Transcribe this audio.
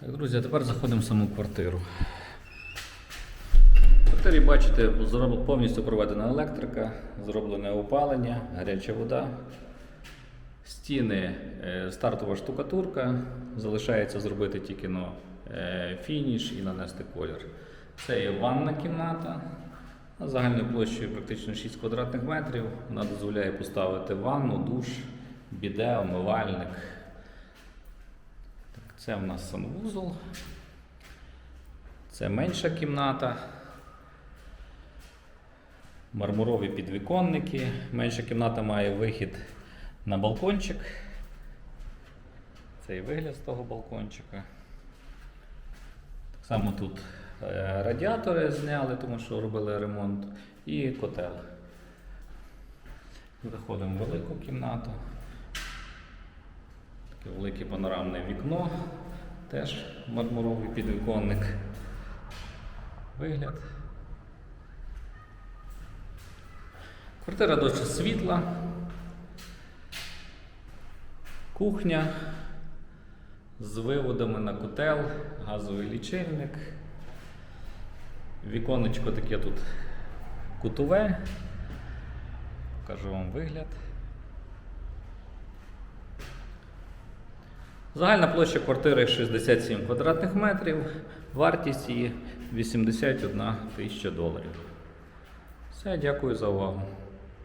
Так, друзі, а тепер заходимо в саму квартиру. В квартирі бачите, повністю проведена електрика, зроблене опалення, гаряча вода. Стіни, е, стартова штукатурка. Залишається зробити тільки ну, е, фініш і нанести колір. Це є ванна кімната. Загальною площею практично 6 квадратних метрів. Вона дозволяє поставити ванну, душ, біде, омивальник. Це в нас санвузол. Це менша кімната. Мармурові підвіконники. Менша кімната має вихід на балкончик. Це і вигляд з того балкончика. Так само тут е, радіатори зняли, тому що робили ремонт, і котел. Заходимо в велику кімнату. Таке велике панорамне вікно, теж мармуровий підвіконник. Вигляд. Квартира досить світла. Кухня з виводами на котел, газовий лічильник. Віконечко таке тут кутове. Покажу вам вигляд. Загальна площа квартири 67 квадратних метрів, вартість її 81 тисяча доларів. Все, дякую за увагу.